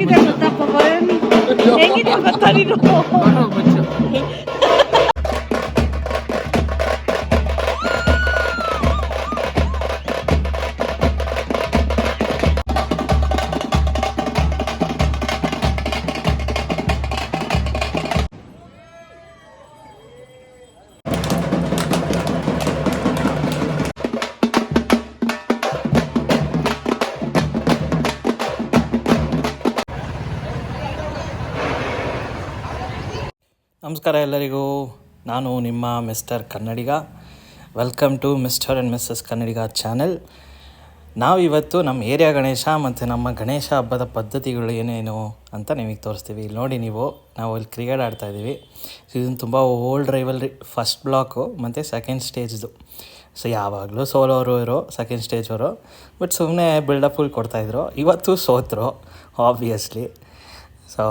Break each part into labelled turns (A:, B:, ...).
A: 縁起でまたここへ縁起でまたりの方
B: ನಮಸ್ಕಾರ ಎಲ್ಲರಿಗೂ. ನಾನು ನಿಮ್ಮ mister Kannadiga. Welcome to mister and missus Kannadiga channel. ನಾವಿವತ್ತು ನಮ್ಮ ಏರಿಯಾ ಗಣೇಶ ಮತ್ತು ನಮ್ಮ ಗಣೇಶ ಹಬ್ಬದ ಪದ್ಧತಿಗಳು ಏನೇನು ಅಂತ ನಿಮಗೆ ತೋರಿಸ್ತೀವಿ. ಇಲ್ಲಿ ನೋಡಿ ನೀವು, ನಾವು ಇಲ್ಲಿ ಕ್ರಿಕೆಟ್ ಆಡ್ತಾ ಇದ್ದೀವಿ. ಸೊ ಇದನ್ನು ತುಂಬ ಓಲ್ಡ್ ರೈವಲ್ರಿ ಫಸ್ಟ್ ಬ್ಲಾಕು ಮತ್ತು ಸೆಕೆಂಡ್ ಸ್ಟೇಜ್ದು ಸೊ ಯಾವಾಗಲೂ ಸೋಲೋರು ಇರೋ ಸೆಕೆಂಡ್ ಸ್ಟೇಜ್ ಅವರು ಬಟ್ ಸುಮ್ಮನೆ ಬಿಲ್ಡಪ್ಗಳು ಕೊಡ್ತಾಯಿದ್ರು ಇವತ್ತು ಸೋತರು ಆಬ್ವಿಯಸ್ಲಿ ಸೊ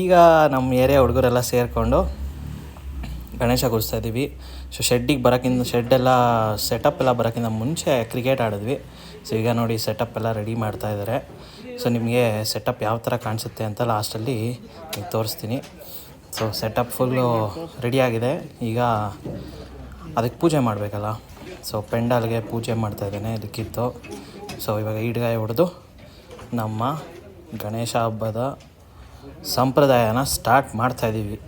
B: ಈಗ ನಮ್ಮ ಏರಿಯಾ ಹುಡುಗರೆಲ್ಲ ಸೇರಿಕೊಂಡು ಗಣೇಶ ಕೂರಿಸ್ತಾ ಇದ್ದೀವಿ. ಸೊ ಶೆಡ್ಡಿಗೆ ಬರೋಕ್ಕಿಂತ ಶೆಡ್ಡೆಲ್ಲ ಸೆಟಪ್ ಎಲ್ಲ ಬರೋಕ್ಕಿಂತ ಮುಂಚೆ ಕ್ರಿಕೆಟ್ ಆಡಿದ್ವಿ. ಸೊ ಈಗ ನೋಡಿ ಸೆಟಪ್ ಎಲ್ಲ ರೆಡಿ ಮಾಡ್ತಾ ಇದ್ದಾರೆ ಸೊ ನಿಮಗೆ ಸೆಟಪ್ ಯಾವ ಥರ ಕಾಣಿಸುತ್ತೆ ಅಂತ ಲಾಸ್ಟಲ್ಲಿ ತೋರಿಸ್ತೀನಿ. ಸೊ ಸೆಟಪ್ ಫುಲ್ಲು ರೆಡಿಯಾಗಿದೆ ಈಗ ಅದಕ್ಕೆ ಪೂಜೆ ಮಾಡಬೇಕಲ್ಲ. ಸೊ ಪೆಂಡಾಲ್ಗೆ ಪೂಜೆ ಮಾಡ್ತಾ ಇದ್ದೇನೆ ಇದಕ್ಕಿತ್ತು. ಸೊ ಇವಾಗ ಈಡ್ಗಾಯಿ ಹೊಡೆದು ನಮ್ಮ ಗಣೇಶ ಹಬ್ಬದ ಸಂಪ್ರದಾಯನ ಸ್ಟಾರ್ಟ್ ಮಾಡ್ತಾ ಇದ್ದೀವಿ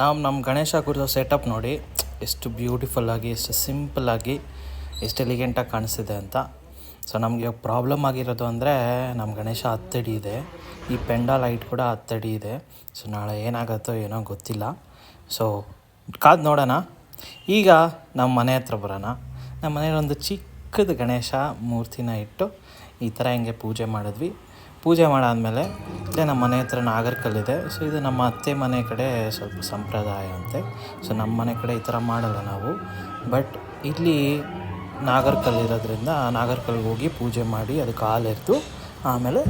B: ನಾವು ನಮ್ಮ ಗಣೇಶ ಕುರಿತು ಸೆಟಪ್ ನೋಡಿ ಎಷ್ಟು ಬ್ಯೂಟಿಫುಲ್ ಆಗಿ ಎಷ್ಟು ಸಿಂಪಲ್ ಆಗಿ ಎಷ್ಟು ಎಲಿಗೆಂಟಾಗಿ ಕಾಣಿಸ್ತಿದೆ ಅಂತ. ಸೊ ನಮಗೆ ಪ್ರಾಬ್ಲಮ್ ಆಗಿರೋದು ಅಂದರೆ ನಮ್ಮ ಗಣೇಶ ಹತ್ತಡಿ ಇದೆ. ಈ ಪೆಂಡಾ ಲೈಟ್ ಕೂಡ ಹತ್ತಡಿ ಇದೆ. ಸೊ ನಾಳೆ ಏನಾಗುತ್ತೋ ಏನೋ ಗೊತ್ತಿಲ್ಲ. ಸೊ ಕಾದು ನೋಡೋಣ. ಈಗ ನಮ್ಮ ಮನೆ ಹತ್ರ ಬರೋಣ. ನಮ್ಮ ಮನೇಲಿ ಒಂದು ಚಿಕ್ಕದ ಗಣೇಶ ಮೂರ್ತಿನ ಇಟ್ಟು ಈ ಥರ ಹಿಂಗೆ ಪೂಜೆ ಮಾಡಿದ್ವಿ. ಪೂಜೆ ಮಾಡಾದಮೇಲೆ ಇಲ್ಲೇ ನಮ್ಮ ಮನೆ ಹತ್ರ ನಾಗರ್ಕಲ್ಲಿದೆ. ಸೊ ಇದು ನಮ್ಮ ಅತ್ತೆ ಮನೆ ಕಡೆ ಸ್ವಲ್ಪ ಸಂಪ್ರದಾಯ ಅಂತೆ. ಸೊ ನಮ್ಮ ಮನೆ ಕಡೆ ಈ ಥರ ಮಾಡಲ್ಲ ನಾವು. ಬಟ್ ಇಲ್ಲಿ ನಾಗರ್ಕಲ್ ಇರೋದ್ರಿಂದ ನಾಗರ್ಕಲ್ಗೆ ಹೋಗಿ ಪೂಜೆ ಮಾಡಿ ಅದು ಕಾಲೆರೆದು ಆಮೇಲೆ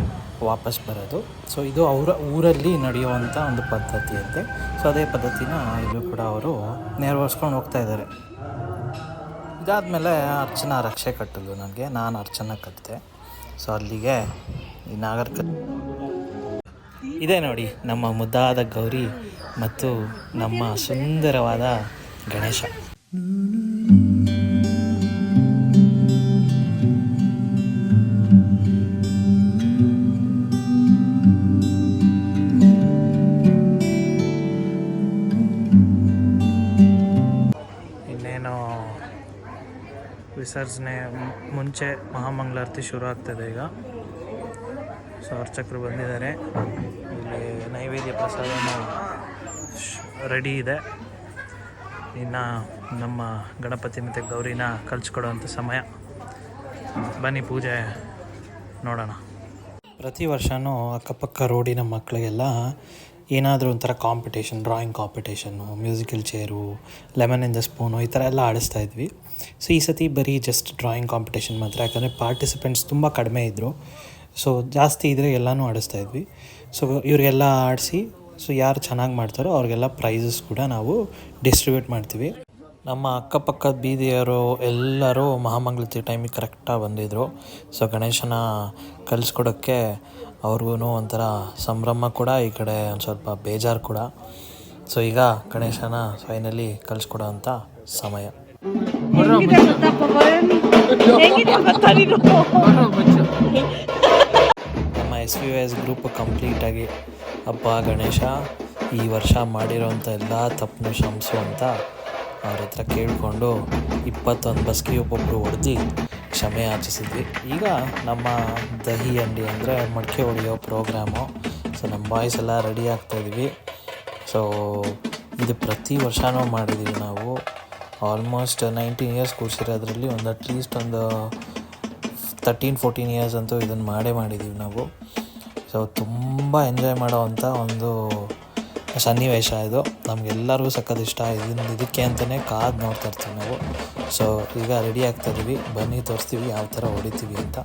B: ವಾಪಸ್ ಬರೋದು. ಸೊ ಇದು ಅವರ ಊರಲ್ಲಿ ನಡೆಯುವಂಥ ಒಂದು ಪದ್ಧತಿ ಅಂತೆ. ಸೊ ಅದೇ ಪದ್ಧತಿನ ಇಲ್ಲೂ ಕೂಡ ಅವರು ನೆರವೇರಿಸ್ಕೊಂಡು ಹೋಗ್ತಾ ಇದ್ದಾರೆ. ಇದಾದಮೇಲೆ ಅರ್ಚನಾ ರಕ್ಷೆ ಕಟ್ಟಲು ನನಗೆ. ನಾನು ಅರ್ಚನಾ ಕಟ್ಟಿದೆ. ಸೊ ಅಲ್ಲಿಗೆ ಈ ನಾಗರಕ ಇದೆ ನೋಡಿ ನಮ್ಮ ಮುದ್ದಾದ ಗೌರಿ ಮತ್ತು ನಮ್ಮ ಸುಂದರವಾದ ಗಣೇಶ. ವಿಸರ್ಜನೆ ಮುಂಚೆ ಮಹಾಮಂಗಳಾರತಿ ಶುರು ಆಗ್ತದೆ ಈಗ. ಸೊ ಅರ್ಚಕರು ಬಂದಿದ್ದಾರೆ. ಇಲ್ಲಿ ನೈವೇದ್ಯ ಪ್ರಸಾದನ ರೆಡಿ ಇದೆ. ಇನ್ನು ನಮ್ಮ ಗಣಪತಿ ಮತ್ತು ಗೌರಿನ ಕಳಿಸ್ಕೊಡುವಂಥ ಸಮಯ. ಬನ್ನಿ ಪೂಜೆ ನೋಡೋಣ. ಪ್ರತಿ ವರ್ಷವೂ ಅಕ್ಕಪಕ್ಕ ರೋಡಿನ ಮಕ್ಕಳಿಗೆಲ್ಲ ಏನಾದರೂ ಒಂಥರ competition drawing competition musical chair lemon in the spoon ಈ ಥರ ಎಲ್ಲ ಆಡಿಸ್ತಾ ಇದ್ವಿ. ಸೊ ಈ ಸತಿ ಬರೀ ಜಸ್ಟ್ ಡ್ರಾಯಿಂಗ್ ಕಾಂಪಿಟೇಷನ್ ಮಾತ್ರ. ಯಾಕಂದರೆ ಪಾರ್ಟಿಸಿಪೆಂಟ್ಸ್ ತುಂಬ ಕಡಿಮೆ ಇದ್ದರು ಸೊ ಜಾಸ್ತಿ ಇದ್ದರೆ ಎಲ್ಲನೂ ಆಡಿಸ್ತಾ ಇದ್ವಿ. ಸೊ ಇವರಿಗೆಲ್ಲ ಆಡಿಸಿ ಸೊ ಯಾರು ಚೆನ್ನಾಗಿ ಮಾಡ್ತಾರೋ ಅವ್ರಿಗೆಲ್ಲ ಪ್ರೈಸಸ್ ಕೂಡ ನಾವು ಡಿಸ್ಟ್ರಿಬ್ಯೂಟ್ ಮಾಡ್ತೀವಿ. ನಮ್ಮ ಅಕ್ಕಪಕ್ಕದ ಬೀದಿಯವರು ಎಲ್ಲರೂ ಮಹಾಮಂಗಳತಿ ಟೈಮಿಗೆ ಕರೆಕ್ಟಾಗಿ ಬಂದಿದ್ದರು ಸೊ ಗಣೇಶನ ಕಲಿಸ್ಕೊಡೋಕ್ಕೆ ಅವ್ರಿಗೂ ಒಂಥರ ಸಂಭ್ರಮ ಕೂಡ ಈ ಕಡೆ ಒಂದು ಸ್ವಲ್ಪ ಬೇಜಾರು ಕೂಡ. ಸೊ ಈಗ ಗಣೇಶನ ಫೈನಲಿ ಕಲಿಸ್ಕೊಡೋ ಅಂಥ ಸಮಯ.
A: ಹೆಂಗಿದೆ ಗೊತ್ತಪ್ಪ ಭರಣಿ ಹೆಂಗಿದೆ ಗೊತ್ತಾ ನೀನು
B: ನಮ್ಮ ಎಸ್ ವಿ ಎಸ್ ಗ್ರೂಪ್ ಕಂಪ್ಲೀಟಾಗಿ ಹಬ್ಬ ಗಣೇಶ ಈ ವರ್ಷ ಮಾಡಿರೋಂಥ ಎಲ್ಲ ತಪ್ಪನ್ನು ಕ್ಷಮಿಸು ಅಂತ ಅವ್ರ ಹತ್ರ ಕೇಳಿಕೊಂಡು ಇಪ್ಪತ್ತೊಂದು ಬಸ್ಗೆ ಒಬ್ಬೊಬ್ಬರು ಹೊಡೆದು ಕ್ಷಮೆ ಆಚಿಸಿದ್ವಿ ಈಗ ನಮ್ಮ ದಹಿ ಅಂಡಿ ಅಂದರೆ ಮಡಿಕೆ ಹೊಡೆಯೋ ಪ್ರೋಗ್ರಾಮು. ಸೊ ನಮ್ಮ ಬಾಯ್ಸ್ ಎಲ್ಲ ರೆಡಿ ಆಗ್ತಾಯಿದ್ವಿ ಸೊ ಇದು ಪ್ರತಿ ವರ್ಷನೂ ಮಾಡಿದ್ದೀವಿ ನಾವು. ಆಲ್ಮೋಸ್ಟ್ ನೈನ್ಟೀನ್ ಇಯರ್ಸ್ ಕೂರಿಸಿರೋದ್ರಲ್ಲಿ ಒಂದು ಅಟ್ಲೀಸ್ಟ್ ಒಂದು ತರ್ಟೀನ್ ಫೋರ್ಟೀನ್ ಇಯರ್ಸ್ ಅಂತೂ ಇದನ್ನು ಮಾಡೇ ಮಾಡಿದ್ದೀವಿ ನಾವು. ಸೊ ತುಂಬ ಎಂಜಾಯ್ ಮಾಡೋವಂಥ ಒಂದು ಸನ್ನಿವೇಶ ಇದು. ನಮಗೆಲ್ಲರಿಗೂ ಸಖತ್ ಇಷ್ಟ. ಇದನ್ನು ಇದಕ್ಕೆ ಅಂತಲೇ ಕಾದು ನೋಡ್ತಾ ಇರ್ತೀವಿ ನಾವು. ಸೊ ಈಗ ರೆಡಿ ಆಗ್ತಾ ಇದ್ದೀವಿ ಬನ್ನಿ, ತೋರಿಸ್ತೀವಿ ಯಾವ ಥರ ಹೊಡಿತೀವಿ ಅಂತ.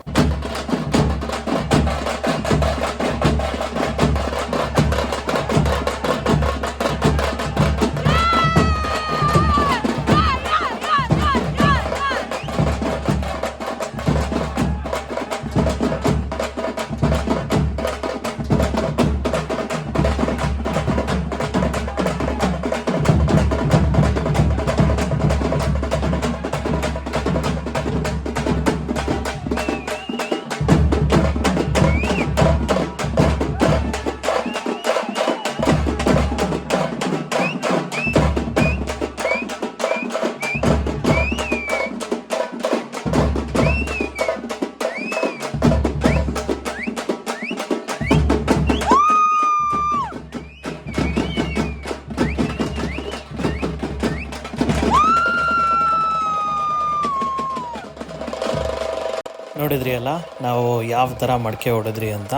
B: ನೋಡಿದ್ರಿ ಅಲ್ಲ? ನಾವು ಯಾವ ಥರ ಮಡಿಕೆ ಹೊಡೆದ್ರಿ ಅಂತ.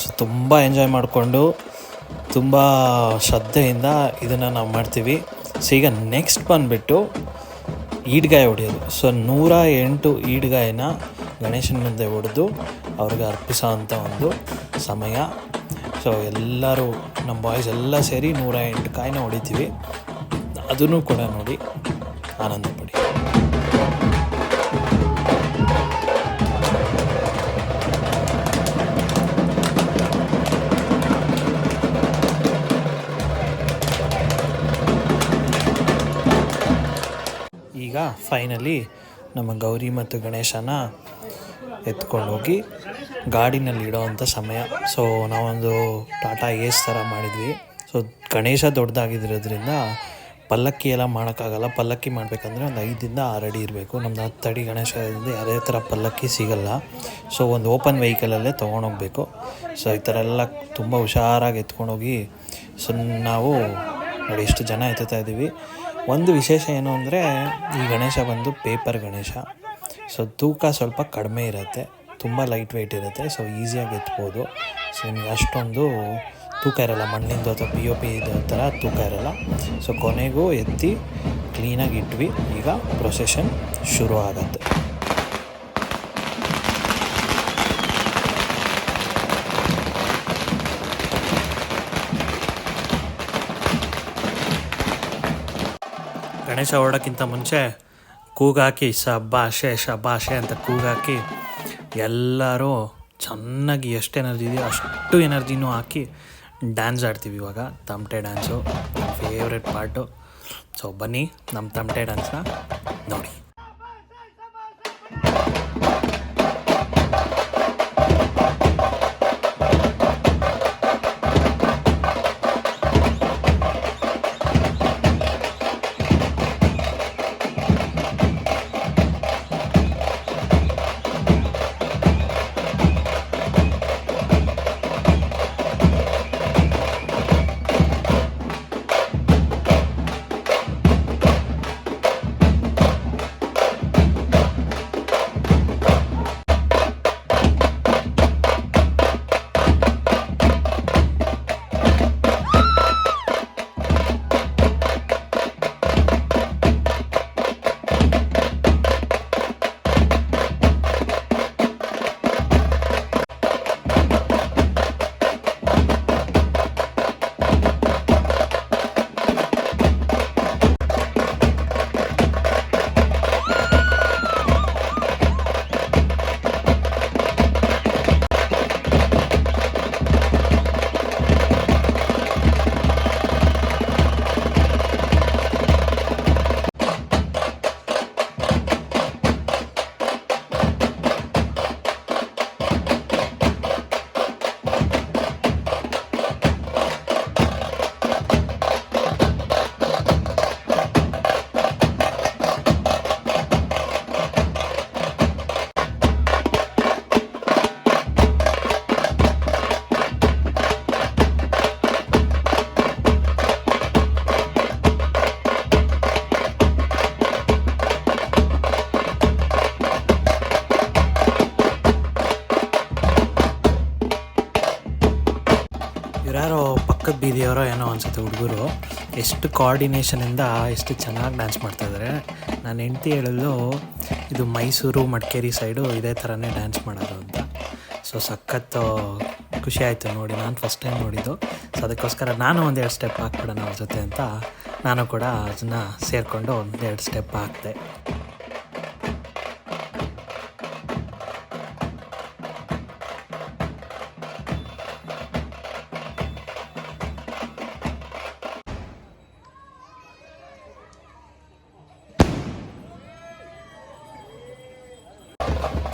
B: ಸೊ ತುಂಬ ಎಂಜಾಯ್ ಮಾಡಿಕೊಂಡು, ತುಂಬ ಶ್ರದ್ಧೆಯಿಂದ ಇದನ್ನು ನಾವು ಮಾಡ್ತೀವಿ. ಸೊ ಈಗ ನೆಕ್ಸ್ಟ್ ಬಂದುಬಿಟ್ಟು ಈಡ್ಗಾಯಿ ಹೊಡೆಯೋದು. ಸೊ ನೂರ ಎಂಟು ಈಡ್ಗಾಯನ ಗಣೇಶನ ಮುಂದೆ ಹೊಡೆದು ಅವ್ರಿಗೆ ಅರ್ಪಿಸೋ ಅಂಥ ಒಂದು ಸಮಯ. ಸೊ ಎಲ್ಲರೂ ನಮ್ಮ ಬಾಯ್ಸ್ ಎಲ್ಲ ಸೇರಿ ನೂರ ಎಂಟು ಕಾಯಿನ ಹೊಡಿತೀವಿ. ಅದನ್ನು ಕೂಡ ನೋಡಿ ಆನಂದ. ಈಗ ಫೈನಲಿ ನಮ್ಮ ಗೌರಿ ಮತ್ತು ಗಣೇಶನ ಎತ್ಕೊಂಡೋಗಿ ಗಾಡಿನಲ್ಲಿ ಇಡೋವಂಥ ಸಮಯ. ಸೊ ನಾವೊಂದು ಟಾಟಾ ಏಸ್ ಥರ ಮಾಡಿದ್ವಿ. ಸೊ ಗಣೇಶ ದೊಡ್ಡದಾಗಿದ್ದಿರೋದ್ರಿಂದ ಪಲ್ಲಕ್ಕಿ ಎಲ್ಲ ಮಾಡೋಕ್ಕಾಗಲ್ಲ. ಪಲ್ಲಕ್ಕಿ ಮಾಡಬೇಕಂದ್ರೆ ಒಂದು ಐದರಿಂದ ಆರು ಅಡಿ ಇರಬೇಕು. ನಮ್ಮದು ಹತ್ತು ಅಡಿ ಗಣೇಶ ಇರೋದ್ರಿಂದ ಯಾವುದೇ ಥರ ಪಲ್ಲಕ್ಕಿ ಸಿಗಲ್ಲ. ಸೊ ಒಂದು ಓಪನ್ ವೆಹಿಕಲಲ್ಲೇ ತೊಗೊಂಡೋಗ್ಬೇಕು. ಸೊ ಈ ಥರ ಎಲ್ಲ ತುಂಬ ಹುಷಾರಾಗಿ ಎತ್ಕೊಂಡೋಗಿ ಸೊ ನಾವು ನೋಡಿ ಎಷ್ಟು ಜನ ಎತ್ತುತ್ತಾ ಇದ್ದೀವಿ. ಒಂದು ವಿಶೇಷ ಏನು ಅಂದರೆ ಈ ಗಣೇಶ ಬಂದು ಪೇಪರ್ ಗಣೇಶ. ಸೊ ತೂಕ ಸ್ವಲ್ಪ ಕಡಿಮೆ ಇರುತ್ತೆ, ತುಂಬ ಲೈಟ್ ವೆಯ್ಟ್ ಇರುತ್ತೆ ಸೊ ಈಸಿಯಾಗಿ ಎತ್ಬೋದು. ಸೊ ನಿಮಗೆ ಅಷ್ಟೊಂದು ತೂಕ ಇರಲ್ಲ, ಮಣ್ಣಿಂದು ಅಥವಾ ಪಿ ಒ ಪಿ ಇದು ಥರ ತೂಕ ಇರಲ್ಲ. ಸೊ ಕೊನೆಗೂ ಎತ್ತಿ ಕ್ಲೀನಾಗಿ ಇಟ್ವಿ, ಈಗ ಪ್ರೊಸೆಷನ್ ಶುರು ಆಗತ್ತೆ ಗಣೇಶ ಹೊರಡೋಕ್ಕಿಂತ ಮುಂಚೆ ಕೂಗಾಕಿ ಶಬಾಷೆ ಶಬಾಷೆ ಅಂತ ಕೂಗಾಕಿ ಎಲ್ಲರೂ ಚೆನ್ನಾಗಿ ಎಷ್ಟು ಎನರ್ಜಿ ಇದೆಯೋ ಅಷ್ಟು ಎನರ್ಜಿನೂ ಹಾಕಿ ಡ್ಯಾನ್ಸ್ ಆಡ್ತೀವಿ ಇವಾಗ. ತಮಟೆ ಡ್ಯಾನ್ಸು ಫೇವ್ರೆಟ್ ಪಾರ್ಟು ಸೊ ಬನ್ನಿ ನಮ್ಮ ತಮಟೆ ಡ್ಯಾನ್ಸ್ನ ನೋಡಿ. ಎಷ್ಟು ಕೋಆರ್ಡಿನೇಷನಿಂದ ಎಷ್ಟು ಚೆನ್ನಾಗಿ ಡ್ಯಾನ್ಸ್ ಮಾಡ್ತಾಯಿದ್ದಾರೆ ನಾನು ಹೆಂಡ್ತಿ ಹೇಳಲು ಇದು ಮೈಸೂರು, ಮಡಿಕೇರಿ ಸೈಡು ಇದೇ ಥರನೇ ಡ್ಯಾನ್ಸ್ ಮಾಡೋದು ಅಂತ. ಸೊ ಸಖತ್ತು ಖುಷಿ ಆಯಿತು ನೋಡಿ. ನಾನು ಫಸ್ಟ್ ಟೈಮ್ ನೋಡಿದ್ದು. ಸೊ ಅದಕ್ಕೋಸ್ಕರ ನಾನು ಒಂದೆರಡು ಸ್ಟೆಪ್ ಹಾಕ್ಬಿಡೋಣ ಅವ್ರ ಜೊತೆ ಅಂತ ನಾನು ಕೂಡ ಅದನ್ನು ಸೇರಿಕೊಂಡು ಒಂದೆರಡು ಸ್ಟೆಪ್ ಹಾಕ್ದೆ.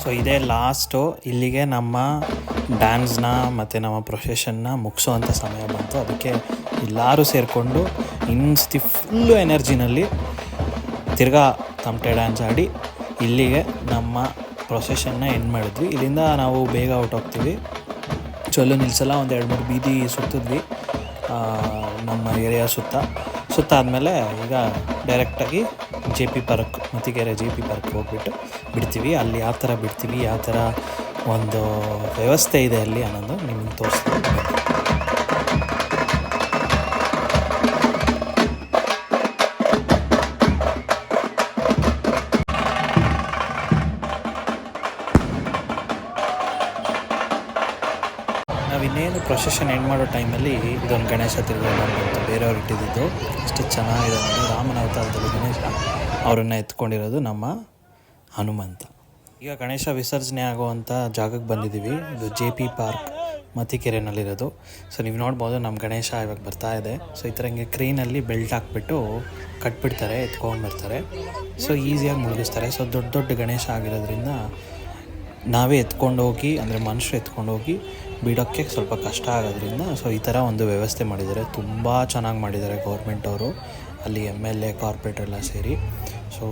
B: ಸೊ ಇದೇ ಲಾಸ್ಟು ಇಲ್ಲಿಗೆ ನಮ್ಮ ಡ್ಯಾನ್ಸ್ನ ಮತ್ತು ನಮ್ಮ ಪ್ರೊಫೆಷನ್ನ ಮುಗಿಸೋವಂಥ ಸಮಯ ಬಂತು. ಅದಕ್ಕೆ ಎಲ್ಲರೂ ಸೇರಿಕೊಂಡು ಇನ್ಸ್ತಿ ಫುಲ್ಲು ಎನರ್ಜಿನಲ್ಲಿ ತಿರ್ಗಾ ತಮಟೆ ಡ್ಯಾನ್ಸ್ ಆಡಿ ಇಲ್ಲಿಗೆ ನಮ್ಮ ಪ್ರೊಸೆಷನ್ನ ಎಂಡ್ ಮಾಡಿದ್ವಿ. ಇಲ್ಲಿಂದ ನಾವು ಬೇಗ ಔಟ್ ಹೋಗ್ತೀವಿ. ಚಲೋ ನಿಲ್ಸಲ್ಲ, ಒಂದು ಎರಡು ಮೂರು ಬೀದಿ ಸುತ್ತಿದ್ವಿ ನಮ್ಮ ಏರಿಯಾ ಸುತ್ತ. ಸುತ್ತಾದಮೇಲೆ ಈಗ ಡೈರೆಕ್ಟಾಗಿ J P park Mathikere J P park ಹೋಗ್ಬಿಟ್ಟು ಬಿಡ್ತೀವಿ. ಅಲ್ಲಿ ಯಾವ ಥರ ಬಿಡ್ತೀವಿ, ಯಾವ ಥರ ಒಂದು ವ್ಯವಸ್ಥೆ ಇದೆ ಅಲ್ಲಿ ಅನ್ನೋದು ನಿಮಗೆ ತೋರಿಸ್ತೀನಿ. ನಾವಿನ್ನೇನು ಪ್ರೊಸೆಷನ್ ಎಂಡ್ ಮಾಡೋ ಟೈಮಲ್ಲಿ ಇದೊಂದು ಗಣೇಶ ತಿರುಗಾಡ ಅಂತ ಬೇರೆಯವ್ರು ಇಟ್ಟಿದ್ದು. ಎಷ್ಟು ಚೆನ್ನಾಗಿದೆ ರಾಮನ ಅವತಾರದಲ್ಲಿ ಗಣೇಶ ಅವರನ್ನು ಎತ್ಕೊಂಡಿರೋದು ನಮ್ಮ ಹನುಮಂತ. ಈಗ ಗಣೇಶ ವಿಸರ್ಜನೆ ಆಗುವಂಥ ಜಾಗಕ್ಕೆ ಬಂದಿದ್ದೀವಿ. ಇದು ಜೆ ಪಿ ಪಾರ್ಕ್ ಮತಿಕೆರೆನಲ್ಲಿರೋದು ಸೊ ನೀವು ನೋಡ್ಬೋದು ನಮ್ಮ ಗಣೇಶ ಇವಾಗ ಬರ್ತಾ ಇದೆ. ಸೊ ಈ ಥರ ಹಿಂಗೆ ಕ್ರೇನಲ್ಲಿ ಬೆಲ್ಟ್ ಹಾಕ್ಬಿಟ್ಟು ಕಟ್ಬಿಡ್ತಾರೆ, ಎತ್ಕೊಂಡ್ಬರ್ತಾರೆ. ಸೊ ಈಸಿಯಾಗಿ ಮುಳುಗಿಸ್ತಾರೆ ಸೊ ದೊಡ್ಡ ದೊಡ್ಡ ಗಣೇಶ ಆಗಿರೋದ್ರಿಂದ ನಾವೇ ಎತ್ಕೊಂಡು ಹೋಗಿ, ಅಂದರೆ ಮನುಷ್ಯರು ಎತ್ಕೊಂಡು ಹೋಗಿ ಬಿಡೋಕ್ಕೆ ಸ್ವಲ್ಪ ಕಷ್ಟ ಆಗೋದ್ರಿಂದ ಸೊ, ಈ ಥರ ಒಂದು ವ್ಯವಸ್ಥೆ ಮಾಡಿದ್ದಾರೆ. ತುಂಬ ಚೆನ್ನಾಗಿ ಮಾಡಿದ್ದಾರೆ ಗೌರ್ಮೆಂಟವರು ಅಲ್ಲಿ ಎಂ ಎಲ್ ಎ ಕಾರ್ಪೊರೇಟರ್ ಎಲ್ಲ ಸೇರಿ. ಸೊ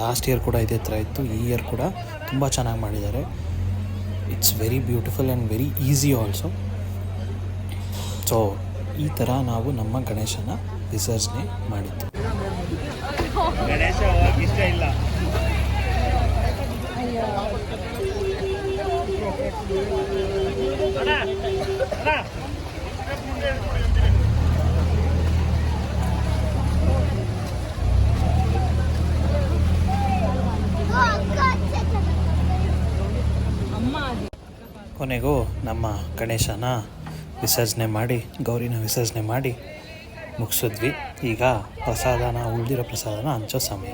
B: ಲಾಸ್ಟ್ ಇಯರ್ ಕೂಡ ಇದೇ ಥರ ಇತ್ತು. ಈ ಇಯರ್ ಕೂಡ ತುಂಬ ಚೆನ್ನಾಗಿ ಮಾಡಿದ್ದಾರೆ. It's very beautiful and very easy also so ಈ ಥರ ನಾವು ನಮ್ಮ ಗಣೇಶನ ವಿಸರ್ಜನೆ ಮಾಡಿದ್ದು.
C: ಗಣೇಶ ಇಷ್ಟ ಇಲ್ಲ?
B: ಕೊನೆಗೂ ನಮ್ಮ ಗಣೇಶನ ವಿಸರ್ಜನೆ ಮಾಡಿ, ಗೌರಿನ ವಿಸರ್ಜನೆ ಮಾಡಿ ಮುಗಿಸಿದ್ವಿ. ಈಗ ಪ್ರಸಾದನ, ಉಳಿದಿರೋ ಪ್ರಸಾದನ ಹಂಚೋ ಸಮಯ.